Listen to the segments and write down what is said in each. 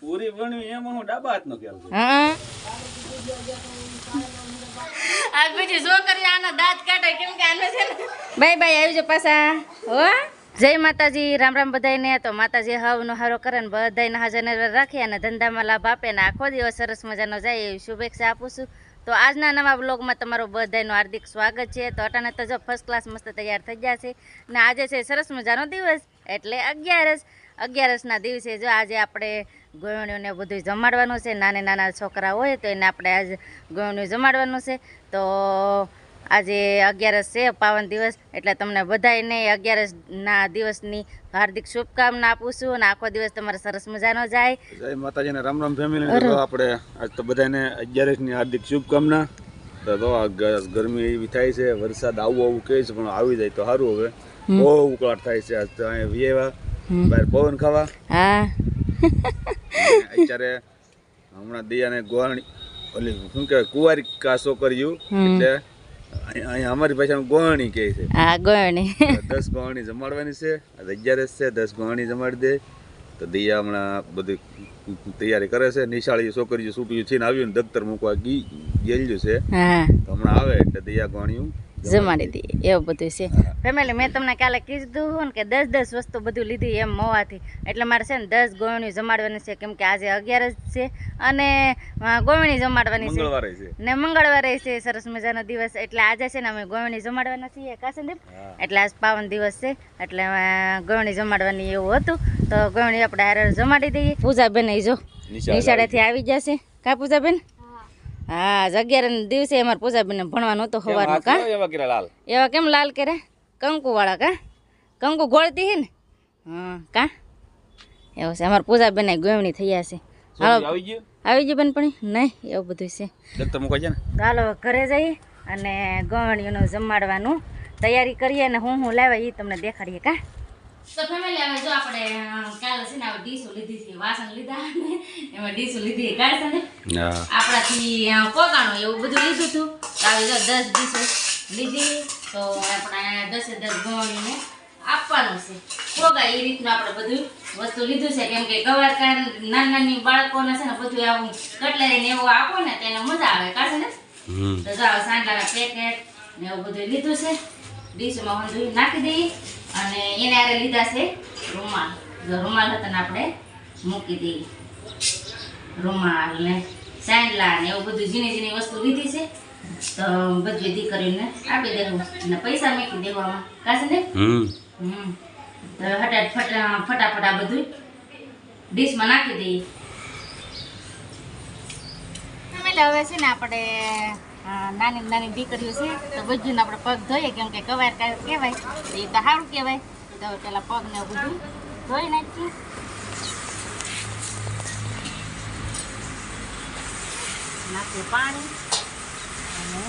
પૂરી ભણવી એમાં હું ડાબા હાથનો ખ્યાલ છે હા આજ બીજી છોકરી આના દાંત કાઢે કેમ કે આને છે ને બાય બાય આવી જાઓ પાછા. હો? જય માતાજી રામ રામ બધાયને. તો માતાજી હવનો હારો કરે ને હાજર રાખી અને ધંધામાં લાભ આપે ને આખો દિવસ સરસ મજાનો જાય એવી શુભેચ્છા આપું છું. તો આજના નવા બ્લોગમાં તમારું બધાનું હાર્દિક સ્વાગત છે. તો અટાણે તો જો ફર્સ્ટ ક્લાસ મસ્ત તૈયાર થઈ ગયા છે ને આજે છે સરસ મજાનો દિવસ. એટલે અગિયારસ. અગિયારસના દિવસે જો આજે આપણે ગોયણીઓને બધું જમાડવાનું છે. નાના નાના છોકરા હોય તો એને આપણે આજે ગોયણીઓ જમાડવાનું છે. તો આજે અગિયારસ છે પાવન દિવસ એટલે તમને બધાને અગિયારસના દિવસની હાર્દિક શુભકામના આપું છું અને આખો દિવસ તમારે સરસ મજાનો જાય. જય માતાજીને રામ રામ ફેમિલી આપણે આજ તો બધાને અગિયારસની હાર્દિક શુભકામના. તો ગરમી એવી થાય છે વરસાદ આવું આવું કહે છે પણ આવી જાય તો સારું હવે. બહુ ઉકળાટ થાય છે આજ તો અહીંયા વિયેવા બહાર પવન ખાવા. હા. અત્યારે હમણાં દિયાને ગોહણી ઓલી શું કહેવાય કુંવારી કાસો કર્યું. એટલે અહીંયા અમારી ભાષામાં ગોહણી કહે છે. હા ગોહણી. દસ ગોહણી જમાડવાની છે અગિયાર છે દસ ગોહણી જમાડી દે. તો દિયા હમણાં બધી તૈયારી કરે છે નિશાળી છોકરીઓ છૂટ્યું છે આવ્યું ને દફતર મૂકવા ગઈ ગયેલું છે. તો હમણાં આવે એટલે દિયા ગોહણીયું જમાડી દઈએ એવું બધું છે. ફેમિલી મેં તમને કાલે કીધું કે દસ દસ વસ્તુ બધું લીધી એમ મોવાથી. એટલે મારે છે ને દસ ગોવણી જમાડવાની છે કેમ કે આજે અગિયારસ છે. અને અ, જમાડવાની છે. ને મંગળવારે છે સરસ મજાનો દિવસ. એટલે આજે છે ને અમે ગોવણી જમાડવાના છીએ કાસંદીપ હા. એટલે આજ પાવન દિવસ છે. એટલે અમે જમાડવાની એવું હતું. તો ગોવણી આપણે હારે જમાડી દઈએ. પૂજાબેન અહીં જો નિશાળ નિશાળેથી આવી જશે કા પૂજાબેન? હા અગિયાર દિવસે અમારે પૂજાબેન ભણવાનું હતું સવારનું કા? એવા કેમ લાલ કરે કંકુ વાળા કા? કંકુ ગોળતી હે ને? હા કા? એવું છે અમારે પૂજાબેન ગોવણી થયા છે. હાલો. આવી ગયું? બેન પણ નહીં એવું બધું છે. હાલો ઘરે જઈએ અને ગોવણીઓનું જમાડવાનું તૈયારી કરીએ અને હું હું લાવે એ તમને દેખાડીએ કા? તો ફેમિલી હવે જો આપણે કાલે છે ને આ ડીશો લીધી છે વાસણ લીધા ને એમાં ડીશો લીધી કાઢતા ને આપણાથી અ, એવું બધું લીધું હતું. તો આવી જો દસ ડીશો લીધી. તો આપણે દસે દસ ગવણીને આપવાનું છે. પોગા એ રીતનું આપણે બધું વસ્તુ લીધું છે. કેમ કે ગવારકાર નાની નાની બાળકોને છે ને બધું આવું કટલેરી ને એવું આપો ને તેને મજા આવે. કાઢે ને? તો જો સાંડલાના પેકેટ ને એવું બધું લીધું છે. ડીશમાં હું નાખી દઈએ અને એને આરે લીધા છે રૂમાલ. જો રૂમાલ હતા ને આપણે મૂકી દઈએ. રૂમાલ ને સાંડલા ને એવું બધું ઝીણી ઝીણી વસ્તુ લીધી છે. તો બધી દીકરીઓને આપી દેવું અને પૈસા મૂકી દેવામાં. કાશે ને? હમ. હમ. તો હટાટ ફટા ફટાફટ આ બધું ડીશમાં નાખી દઈએ. હવે છે ને આપણે નાની નાની દીકરીઓ છે, તો બધું આપણે પગ ધોઈએ, કેમ કે કવાર કહેવાય. એ તો સારું કહેવાય. તો પેલા પગ ને બધું ધોઈ નાખીએ. નાખીએ પાણી. અને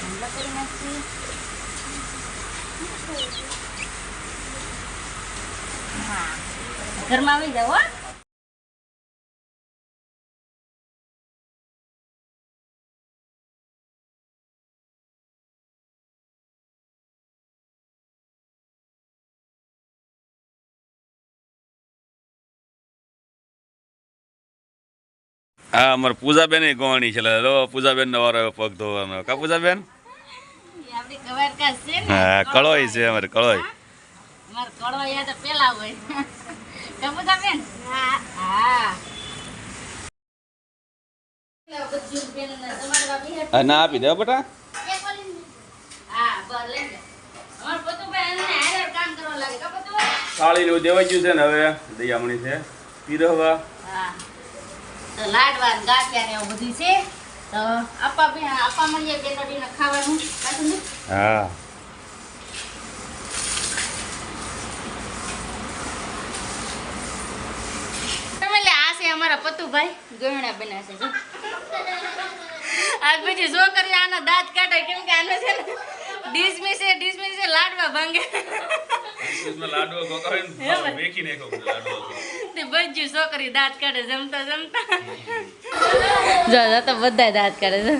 ઠંડો કરી નાખીએ. હા. ઘરમાં આવી જાવ હો. હા અમારે પૂજાબેન ગોવાણી છે. લો પૂજાબેન નો વારો આવ્યો પગ ધોવાનો. કા પૂજાબેન? હા કળોય. છે અમારે હા. ના આપી દે બેટા. હા નું દેવાઈ ગયું છે ને હવે દયામણી છે. પીરહવા. હા. તો લાડવા ને ગાંઠિયા ને એવું બધું છે. તો આપા બે આપા મળીએ બે નડીને ખાવાનું. હા. આ છે અમારા પતુભાઈ. છે જો. આ બીજી છોકરી આના દાંત કાઢે કેમ કે આનો છે ને ડીસમી છે ડીસમી છે લાડવા ભાંગે. નાખો લાડવો. તે બધી છોકરી દાંત કાઢે જમતા જમતા. જો તો બધા દાંત કાઢે છે.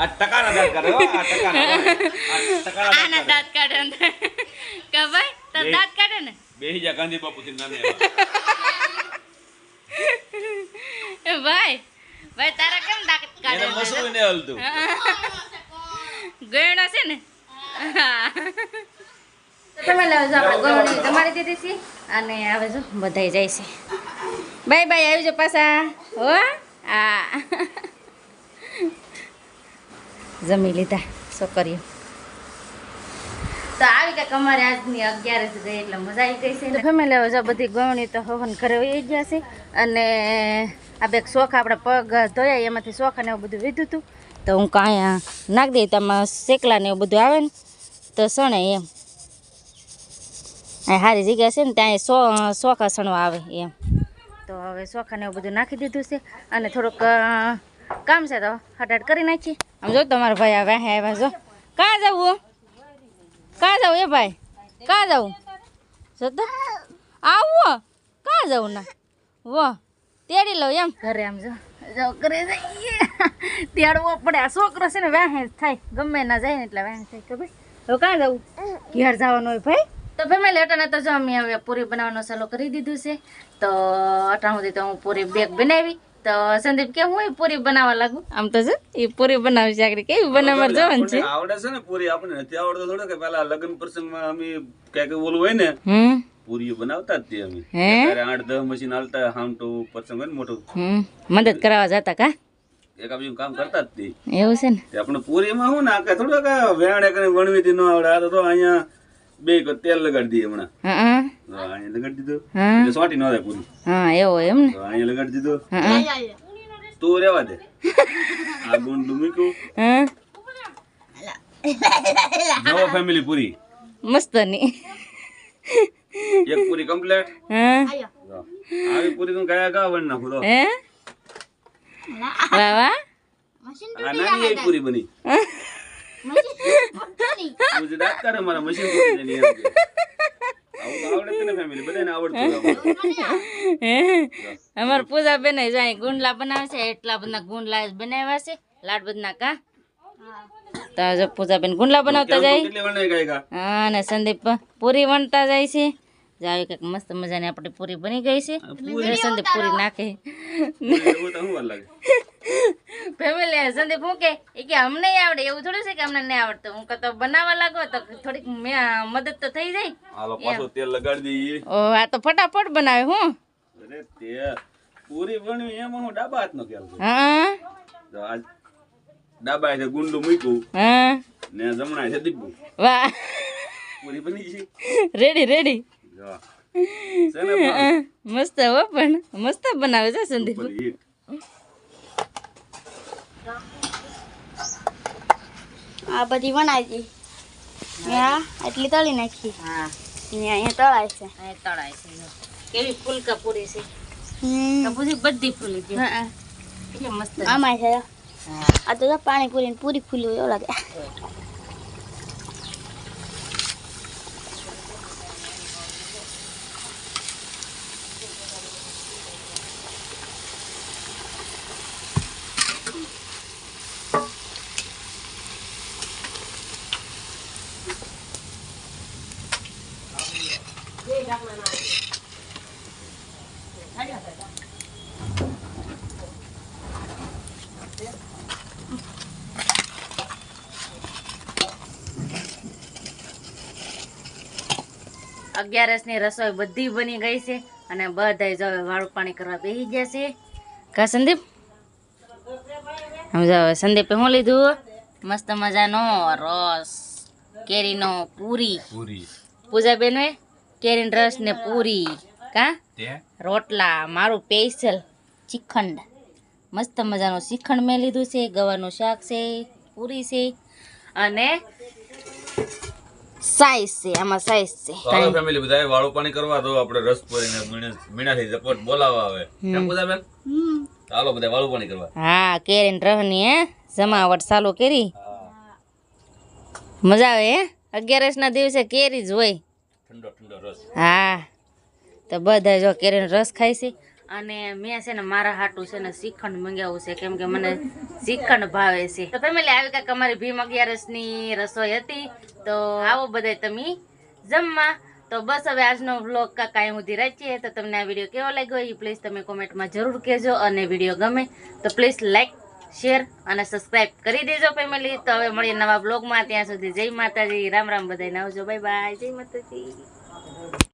આ ટકાના દાંત કરે હો આ ટકાના આ ટકાના આના દાંત કાઢે કે ભાઈ તાર દાંત કાઢે ને? બેહી જા ગાંધી બાપુ થી નામે ભાઈ ભાઈ તારા કેમ દાંત કાઢે? ને હલતું. ગયણો છે ને? તમે લાવો જો આપણે ગોળણી તમારી દીધી છે? અને હવે જો બધાય જાય છે. બાય બાય આવી જાઓ પાછા. હો? આ. જમી લીધા, છોકરીઓ. તો આવી કંઈક અમારે આજની અગિયારસ ગઈ એટલે મજા આવી ગઈ છે ફેમિલી, હવે જો બધી ગવણી તો હવન ઘરે ગયા છે. અને આ બે શોખ આપણે પગ ધોયા એમાંથી શોખ અને એવું બધું વીધું હતું તો હું કાંઈ નાખી શેકલા ને એવું બધું આવે ને, તો શણે એમ. સારી જગ્યા છે ને ત્યાં સો શોખા સણવા આવે એમ. તો હવે સોખાને એવું બધું નાખી દીધું છે અને થોડુંક કામ છે તો હટાટ કરી નાખીએ. આમ જો તમારા ભાઈ આવે આવ્યા જો કાં જવું? કાં જવું એ ભાઈ? કાં જવું? જતો? આવું. કાં જવું ના? વાહ તેડી લઉં એમ. ઘરે આમ જો જો ઘરે જઈએ. તેડવો પડે. આ છોકરો છે ને વ્યાહે જ થાય. ગમે ના જાય ને એટલે વ્યાહે થાય. તો ભાઈ હવે કાં જવું? ઘેર જવાનું હોય ભાઈ? તો ફેમિલી અટાણે તો જો અમે હવે પૂરી બનાવવાનું સલો કરી દીધું છે. તો અટાણું તો હું પૂરી બેગ બનાવી. તો સંદીપ કે હું પૂરી બનાવવા લાગુ? આમ તો જો એ પૂરી બનાવી છે આગળ કેવી બનાવવા જવાનું છે? આવડે છે ને પૂરી આપણે નથી આવડતો થોડો કે પેલા લગ્ન પ્રસંગમાં અમે ક્યાંક ઓલું હોય ને હમ. પૂરીઓ બનાવતા જ તે અમે. ત્યારે આઠ દસ મશીન હાલતા હામ તો પ્રસંગ હોય ને મોટો. મદદ કરાવવા જતા કા? એક બીજું કામ કરતા જ તે. એવું છે ને? આપણે પૂરીમાં શું નાખે? થોડું કે વેણે કરીને વણવીથી ન આવડે. આ તો અહીંયા બે ક તેલ લગાડી દઈએ હમણાં. હા અહીંયા લગાડી દીધું. એટલે સોટી ન થાય પૂરું. હા એવો એમ ને? તો અહીંયા લગાડી દીધું. તું રેવા દે. આ ગુંડું મૂક્યું. હા નવો ફેમિલી પૂરી. મસ્તની એક પૂરી કમ્પ્લીટ હા આવી પૂરી તું કયા કા વણ નાખું તો. હે? વાહ વાહ. આ નાની પૂરી બની તું જે દાંત કાઢે મારા મશીન પૂરી જેની એમ કે. આવું તો આવડે તને ફેમિલી બધાને મારા મશીન આવું. હે. અમાર પૂજા બેન જાય ગુંડલા બનાવે છે એટલા બધા ગુંડલા જ બનાવ્યા છે. લાડ બદના કા? તાજો જો પૂજા બેન ગુંડલા બનાવતા જાય? હા અને સંદીપ પૂરી વણતા જાય છે. જાવી કંઈક મસ્ત મજાની આપણી પૂરી બની ગઈ છે. સંદીપ પૂરી નાખે. ફેમિલી સંદીપ હું કે એ કે અમને આવડે એવું થોડું છે કે અમને નહીં આવડતું. હું કતો તો બનાવવા લાગો તો થોડીક મે- મદદ તો થઈ જાય. હાલો પાછું તેલ લગાડી દઈએ. ઓ આ તો ફટાફટ બનાવે હું? અરે તે પૂરી વણવી એમાં હું ડાબા હાથનો ખ્યાલ હા? તો આજ ડાબા હાથે ગુંડલું મૂક્યું. હા? ને જમણા હાથે દીપું વાહ. પૂરી બની ગઈ રેડી રેડી જો. મસ્ત હો પણ. મસ્ત બનાવે છે સંદીપ ઉપર હીટ. આ બધી બનાવી હતી આટલી તળી નાખી. હા. અહીંયા તળાય છે. તળાય છે કેવી ફૂલકા પૂરી છે. બધી ફૂલી છે. હા મસ્ત છે. આમાં છે. આ તો જો પાણી પૂરી પૂરી ફૂલી હોય એવું લાગે. અગિયારસની રસોઈ બધી બની ગઈ છે અને બધા જ હવે વાળું પાણી કરવા બેસી ગયા છે. કા સંદીપ? સમજાવે સંદીપે શું લીધું? મસ્ત મજાનો રસ કેરીનો પૂરી. પૂરી. પૂજા બેનવે કેરીનો રસ ને પૂરી કા? રોટલા મારું સ્પેશિયલ શ્રીખંડ મસ્ત મજાનું શ્રીખંડ મેં લીધું છે ગવાનું શાક છે પૂરી છે અને સાઈઝ છે આમાં સાઈઝ છે. હાલો ફેમિલી બધાએ વાળો પાણી કરવા દો આપણે રસ પૂરીને મીણાથી સપોર્ટ બોલાવા આવે. એમ બધા બેન ચાલો બધા વાળો પાણી કરવા. હા કેરીન રહની હે જમાવટ ચાલુ કરી. મજા આવે હે? અગિયારસના દિવસે કેરી જ હોય. ઠંડો ઠંડો રસ. હા તો બધા જો કેરીનો રસ ખાય છે. અને મેં છે ને મારા હાટું છે ને શ્રીખંડ મંગાવ્યું છે કેમ કે મને શ્રીખંડ ભાવે છે. તો ફેમિલી આવી કાંઈક અમારી ભીમ અગિયારસની રસોઈ હતી તો આવો બધા તમે જમવા. તો બસ હવે આજનો વ્લોગ કાંઈ સુધી રાખીએ તો તમને આ વીડિયો કેવો લાગ્યો એ પ્લીઝ તમે કોમેન્ટમાં જરૂર કહેજો અને વીડિયો ગમે તો પ્લીઝ લાઈક શેર અને સબસ્ક્રાઇબ કરી દેજો ફેમિલી તો હવે મળીએ નવા બ્લોગમાં ત્યાં સુધી જય માતાજી. રામ રામ બધાને આવજો. બાય બાય જય માતાજી.